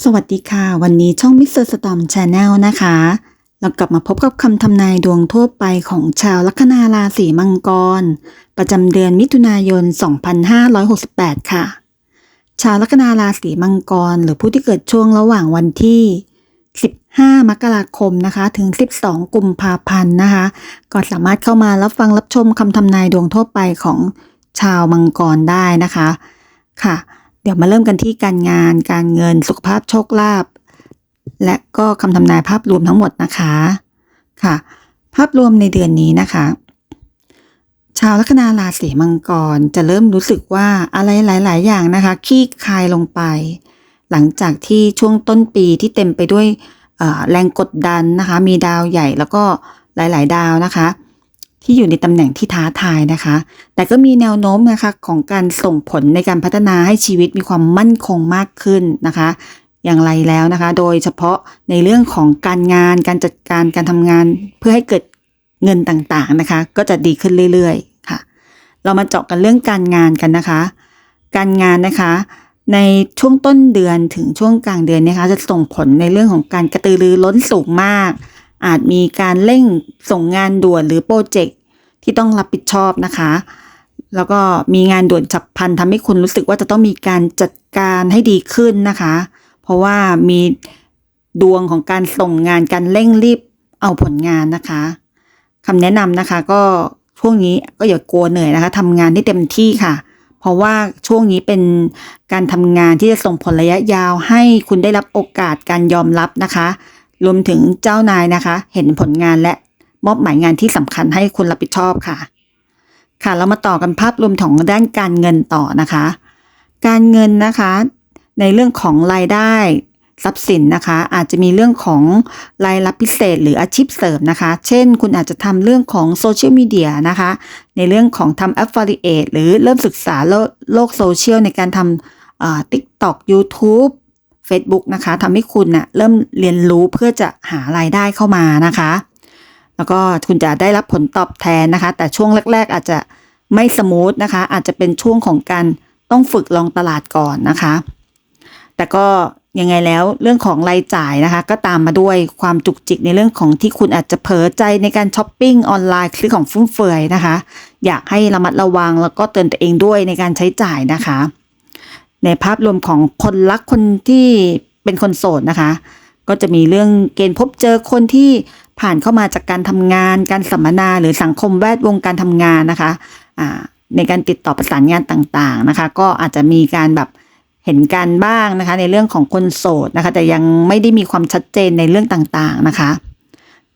สวัสดีค่ะ วันนี้ช่อง Mr. Storm Channel นะคะ เรากลับมาพบกับคำทำนายดวงทั่วไปของชาวลัคนาราศีมังกร ประจำเดือนมิถุนายน 2568 ค่ะ ชาวลัคนาราศีมังกร หรือผู้ที่เกิดช่วงระหว่างวันที่ 15 มกราคมนะคะ ถึง 12 กุมภาพันธ์นะคะ ก็สามารถเข้ามารับฟังรับชมคำทำนายดวงทั่วไปของชาวมังกรได้นะคะค่ะ เดี๋ยวมาเริ่มกันที่การงาน การเงิน สุขภาพโชคลาภ และก็คำทำนายภาพรวมทั้งหมดนะคะ ค่ะ ภาพรวมในเดือนนี้นะคะ ชาวลัคนาราศีมังกรจะเริ่มรู้สึกว่าอะไรหลาย ๆ อย่างนะคะคลี่คลายลงไป หลังจากที่ช่วงต้นปีที่เต็มไปด้วยแรงกดดันนะคะ มีดาวใหญ่แล้วก็หลาย ๆ ดาวนะคะ ที่อยู่ในตำแหน่งที่ท้าทายนะคะ แต่ก็มีแนวโน้มนะคะของการส่งผลในการพัฒนาให้ชีวิตมีความมั่นคงมากขึ้นนะคะ อย่างไรแล้วนะคะ โดยเฉพาะในเรื่องของการงาน การจัดการการทำงาน เพื่อให้เกิดเงินต่างๆนะคะ ก็จะดีขึ้นเรื่อยๆค่ะ เรามาเจาะกันเรื่องการงานกันนะคะ การงานนะคะ ในช่วงต้นเดือนถึงช่วงกลางเดือนนะคะ จะส่งผลในเรื่องของการกระตือรือร้นสูงมาก อาจมีการเร่งส่งงานด่วนหรือโปรเจกต์ ที่ต้องรับผิดชอบนะคะ แล้วก็มีงานด่วนฉับพลันทำให้คุณรู้สึกว่าจะต้องมีการจัดการให้ดีขึ้นนะคะ เพราะว่ามีดวงของการส่งงานการเร่งรีบเอาผลงานนะคะคำแนะนำนะคะ ก็ช่วงนี้ก็อย่ากลัวเหนื่อยนะคะทำงานที่เต็มที่ค่ะ เพราะว่าช่วงนี้เป็นการทำงานที่จะส่งผลระยะยาวให้คุณได้รับโอกาสการยอมรับนะคะ รวมถึงเจ้านายนะคะ เห็นผลงานและ มอบหมายงานที่สำคัญให้คุณรับผิดชอบค่ะ ค่ะเรามาต่อกันภาพรวมของด้านการเงินต่อนะคะ การเงินนะคะ ในเรื่องของรายได้ทรัพย์สินนะคะ อาจจะมีเรื่องของรายรับพิเศษหรืออาชีพเสริมนะคะ เช่น คุณอาจจะทำเรื่องของโซเชียลมีเดียนะคะ ในเรื่องของทำ affiliate หรือเริ่มศึกษาโลกโลกโซเชียลในการทำติ๊กต็อกยูทูบ Facebook นะคะทำให้คุณนะ่ะเริ่มเรียนรู้เพื่อจะหารายได้เข้ามานะคะ แล้วก็คุณจะได้รับผลตอบแทนนะคะ แต่ช่วงแรก ๆ อาจจะไม่สมูทนะคะ อาจจะเป็นช่วงของการต้องฝึกลองตลาดก่อนนะคะ แต่ก็ยังไงแล้วเรื่องของรายจ่ายนะคะ ก็ตามมาด้วยความจุกจิกในเรื่องของที่คุณอาจจะเผลอใจในการช้อปปิ้งออนไลน์ซื้อของฟุ่มเฟือยนะคะ อยากให้ระมัดระวังแล้วก็เตือนตัวเองด้วยในการใช้จ่ายนะคะ ในภาพรวมของคนรักคนที่เป็นคนโสดนะคะ ก็จะมีเรื่องเกณฑ์พบเจอคนที่ ผ่านเข้ามาจากการทำงาน การสัมมนาหรือสังคมแวดวงการทำงานนะคะในการติดต่อประสานงานต่างๆนะคะ ก็อาจจะมีการแบบเห็นการบ้างนะคะ ในเรื่องของคนโสดนะคะ แต่ยังไม่ได้มีความชัดเจนในเรื่องต่างๆนะคะ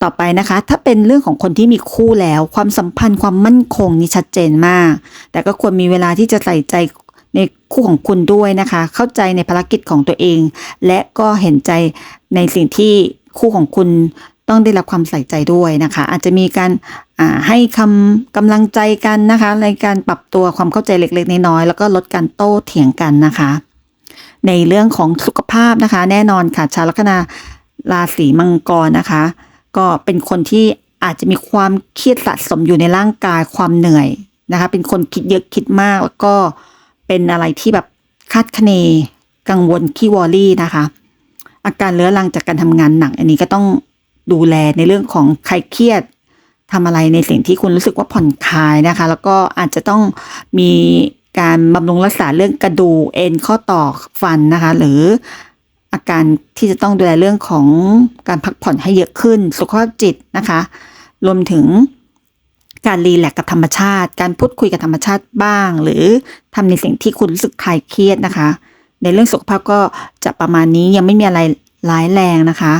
ต่อไปนะคะ ถ้าเป็นเรื่องของคนที่มีคู่แล้ว ความสัมพันธ์ความมั่นคงนี่ชัดเจนมาก แต่ก็ควรมีเวลาที่จะใส่ใจในคู่ของคุณด้วยนะคะ เข้าใจในภารกิจของตัวเอง และก็เห็นใจในสิ่งที่คู่ของคุณ ต้องได้รับความใส่ใจด้วยนะคะ อาจจะมีการให้คำกำลังใจกันนะคะ ในการปรับตัวความเข้าใจเล็ก ๆ น้อยๆแล้วก็ลดการโต้เถียงกันนะคะ ในเรื่องของสุขภาพนะคะ แน่นอนค่ะชาวลัคนาราศีมังกรนะคะ ก็เป็นคนที่อาจจะมีความเครียดสะสมอยู่ในร่างกายความเหนื่อยนะคะ เป็นคนคิดเยอะคิดมากแล้วก็เป็นอะไรที่แบบคาดคะเนกังวลขี้วอรี่นะคะ อาการเรื้อรังจากการทำงานหนัก อันนี้ก็ต้อง ดูแลในเรื่องของใครเครียดทำอะไรในสิ่งที่คุณรู้สึกว่าผ่อนคลายนะคะ แล้วก็อาจจะต้องมีการบำรุงรักษาเรื่องกระดูเอ็นข้อต่อฟันนะคะ หรืออาการที่จะต้องดูแลเรื่องของการพักผ่อนให้เยอะขึ้น สุขภาพจิตนะคะ รวมถึงการรีแลกกับธรรมชาติ การพูดคุยกับธรรมชาติบ้าง หรือทำในสิ่งที่คุณรู้สึกคลายเครียดนะคะ ในเรื่องสุขภาพก็จะประมาณนี้ยังไม่มีอะไรร้ายแรงนะคะ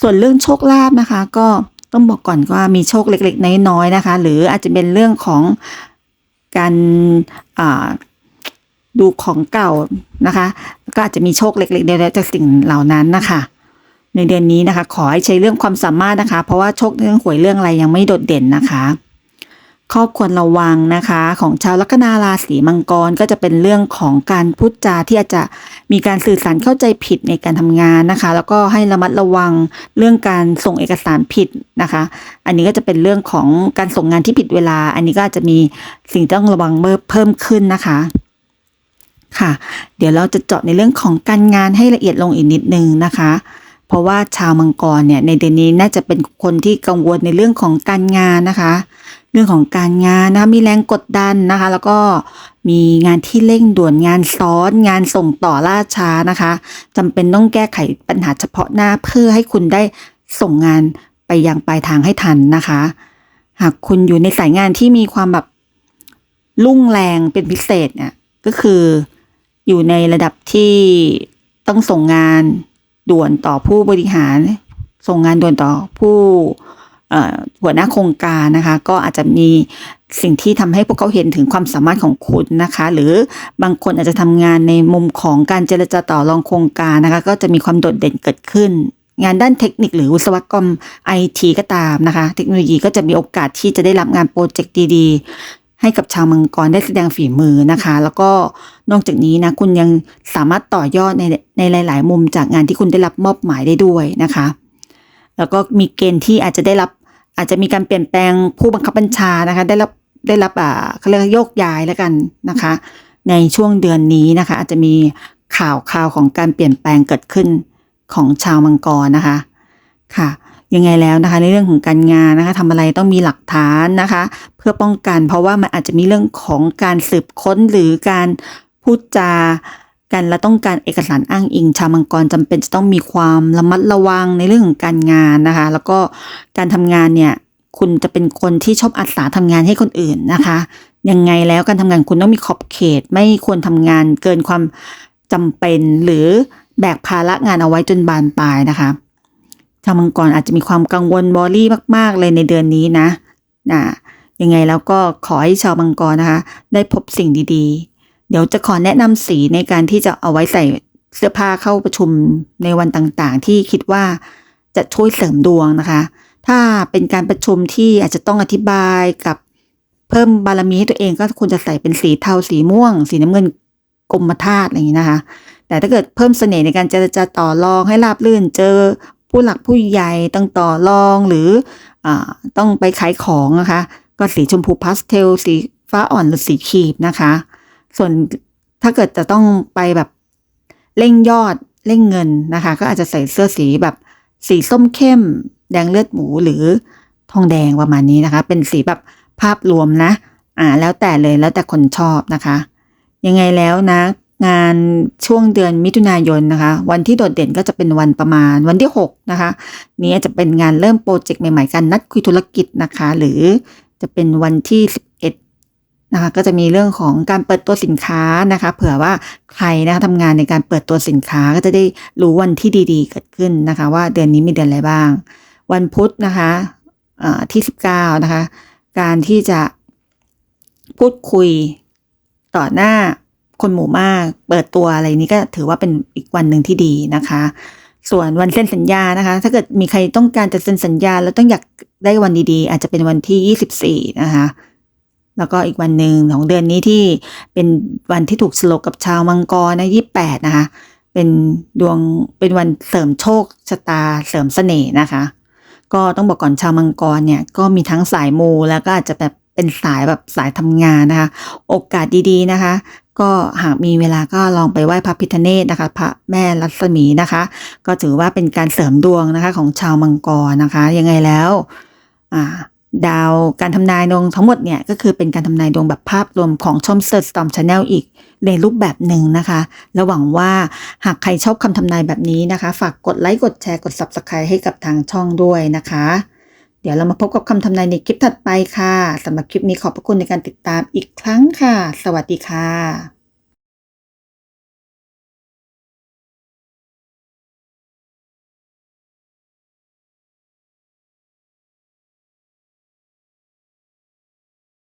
ส่วนเรื่องโชคลาภนะคะ ก็ต้องบอกก่อนว่ามีโชคเล็กๆ น้อยๆนะคะ หรืออาจจะเป็นเรื่องของการดูของเก่านะคะ ก็อาจจะมีโชคเล็กๆเดียวจากสิ่งเหล่านั้นนะคะ ในเดือนนี้นะคะ ขอให้ใช้เรื่องความสามารถนะคะ เพราะว่าโชคเรื่องหวยเรื่องอะไรยังไม่โดดเด่นนะคะ ข้อบควรระวังนะคะ ของชาวลัคนาราศีมังกรก็จะเป็นเรื่องของการพูดจาที่อาจจะมีการสื่อสารเข้าใจผิดในการทำงานนะคะ แล้วก็ให้ระมัดระวังเรื่องการส่งเอกสารผิดนะคะ อันนี้ก็จะเป็นเรื่องของการส่งงานที่ผิดเวลา อันนี้ก็อาจจะมีสิ่งต้องระวังเพิ่มขึ้นนะคะค่ะ เดี๋ยวเราจะเจาะในเรื่องของการงานให้ละเอียดลงอีกนิดนึงนะคะเพราะว่าชาวมังกรเนี่ยในเดือนนี้น่าจะเป็นคนที่กังวลในเรื่องของการงานนะคะ เรื่องของการงานนะมีแรงกดดันนะคะ แล้วก็มีงานที่เร่งด่วนงานซ้อน งานส่งต่อล่าช้านะคะจำเป็นต้องแก้ไขปัญหาเฉพาะหน้าเพื่อให้คุณได้ส่งงานไปยังปลายทางให้ทันนะคะ หากคุณอยู่ในสายงานที่มีความแบบรุ่งแรงเป็นพิเศษเนี่ยก็คืออยู่ในระดับที่ต้องส่งงานด่วนต่อผู้บริหาร ส่งงานด่วนต่อผู้ หัวหน้าโครงการนะคะ ก็อาจจะมีสิ่งที่ทำให้พวกเขาเห็นถึงความสามารถของคุณนะคะ หรือบางคนอาจจะทำงานในมุมของการเจรจาต่อรองโครงการนะคะ ก็จะมีความโดดเด่นเกิดขึ้น งานด้านเทคนิคหรือวิศวกรรมไอทีก็ตามนะคะ เทคโนโลยีก็จะมีโอกาสที่จะได้รับงานโปรเจกต์ดีๆ ให้กับชาวมังกรได้แสดงฝีมือนะคะ แล้วก็นอกจากนี้นะคุณยังสามารถต่อยอดในในหลาย ๆ มุมจากงานที่คุณได้รับมอบหมายได้ด้วยนะคะ แล้วก็มีเกณฑ์ที่อาจจะได้รับ อาจจะมีการเปลี่ยนแปลงผู้บังคับบัญชานะคะ ได้รับได้รับอ่าเขาเรียกโยกย้ายแล้วกันนะคะ ในช่วงเดือนนี้นะคะ อาจจะมีข่าวข่าวของการเปลี่ยนแปลงเกิดขึ้นของชาวมังกรนะคะค่ะยังไงแล้วนะคะในเรื่องของการงานนะคะทำอะไรต้องมีหลักฐานนะคะ เพื่อป้องกันเพราะว่ามันอาจจะมีเรื่องของการสืบค้นหรือการพูดจา กันและต้องการเอกสารอ้างอิง ชาวมังกรจำเป็นจะต้องมีความระมัดระวังในเรื่องของการงานนะคะ แล้วก็การทำงานเนี่ยคุณจะเป็นคนที่ชอบอาสาทำงานให้คนอื่นนะคะ ยังไงแล้วการทำงานคุณต้องมีขอบเขต ไม่ควรทำงานเกินความจำเป็นหรือแบกภาระงานเอาไว้จนบานปลายนะคะชาวมังกรอาจจะมีความกังวลบอรี่มากๆ เลยในเดือนนี้นะนะยังไงแล้วก็ขอให้ชาวมังกรนะคะ ได้พบสิ่งดีๆ เดี๋ยวจะขอแนะนำสีในการที่จะเอาไว้ใส่เสื้อผ้าเข้าประชุมในวันต่างๆ ที่คิดว่าจะช่วยเสริมดวงนะคะ ถ้าเป็นการประชุมที่อาจจะต้องอธิบายกับเพิ่มบารมีให้ตัวเองก็ควรจะใส่เป็นสีเทาสีม่วง สีน้ำเงินกรมธาตุอะไรอย่างนี้นะคะ แต่ถ้าเกิดเพิ่มเสน่ห์ในการเจรจาต่อรองให้ราบรื่นเจอผู้หลักผู้ใหญ่ต้องต่อรองหรืออต้องไปขายของนะคะ ก็สีชมพูพาสเทล สีฟ้าอ่อนหรือสีครีมนะคะ ส่วนถ้าเกิดจะต้องไปแบบเร่งยอดเร่งเงินนะคะ ก็อาจจะใส่เสื้อสีแบบสีส้มเข้ม แดงเลือดหมูหรือทองแดงประมาณนี้นะคะ เป็นสีแบบภาพรวมนะ อ่า แล้วแต่เลยแล้วแต่คนชอบนะคะ ยังไงแล้วนะ งานช่วงเดือนมิถุนายนนะคะ วันที่โดดเด่นก็จะเป็นวันประมาณวันที่ 6 นะคะ นี้จะเป็นงานเริ่มโปรเจกต์ใหม่ๆกันนัดคุยธุรกิจนะคะ หรือจะเป็นวันที่ นะคะก็จะมีเรื่องของการเปิดตัวสินค้านะคะเผื่อว่าใครนะคะทำงานในการเปิดตัวสินค้าก็จะได้รู้วันที่ดีๆ เกิดขึ้นนะคะ ว่าเดือนนี้มีเดือนอะไรบ้าง วันพุธนะคะอ่าที่ 19 นะคะ การที่จะพูดคุยต่อหน้าคนหมู่มากเปิดตัวอะไรนี้ก็ถือว่าเป็นอีกวันหนึ่งที่ดีนะคะ ส่วนวันเซ็นสัญญานะคะ ถ้าเกิดมีใครต้องการจะเซ็นสัญญาแล้วต้องอยากได้วันดีๆ อาจจะเป็นวันที่ 24 นะคะ แล้วก็อีกวันหนึ่งของเดือนนี้ที่เป็นวันที่ถูกสลกกับชาวมังกรนะ28นะคะ เป็นดวงเป็นวันเสริมโชคชะตาเสริมเสน่ห์นะคะ ก็ต้องบอกก่อนชาวมังกรเนี่ยก็มีทั้งสายมูแล้วก็อาจจะแบบเป็นสายแบบสายทำงานนะคะ โอกาสดีๆนะคะ ก็หากมีเวลาก็ลองไปไหว้พระพิฆเนศนะคะ พระแม่รัศมีนะคะ ก็ถือว่าเป็นการเสริมดวงนะคะของชาวมังกรนะคะ ยังไงแล้ว อ่า ดาวการทำนายดวงทั้งหมดเนี่ยก็คือเป็นการทำนายดวงแบบภาพรวมของช่องเซิร์ชตอมชาแนลอีกในรูปแบบหนึ่งนะคะและหวังว่าหากใครชอบคำทำนายแบบนี้นะคะ ฝากกดไลค์กดแชร์กด Subscribe ให้กับทางช่องด้วยนะคะ เดี๋ยวเรามาพบกับคำทำนายในคลิปถัดไปค่ะสำหรับคลิปนี้ขอบพระคุณในการติดตามอีกครั้งค่ะ สวัสดีค่ะ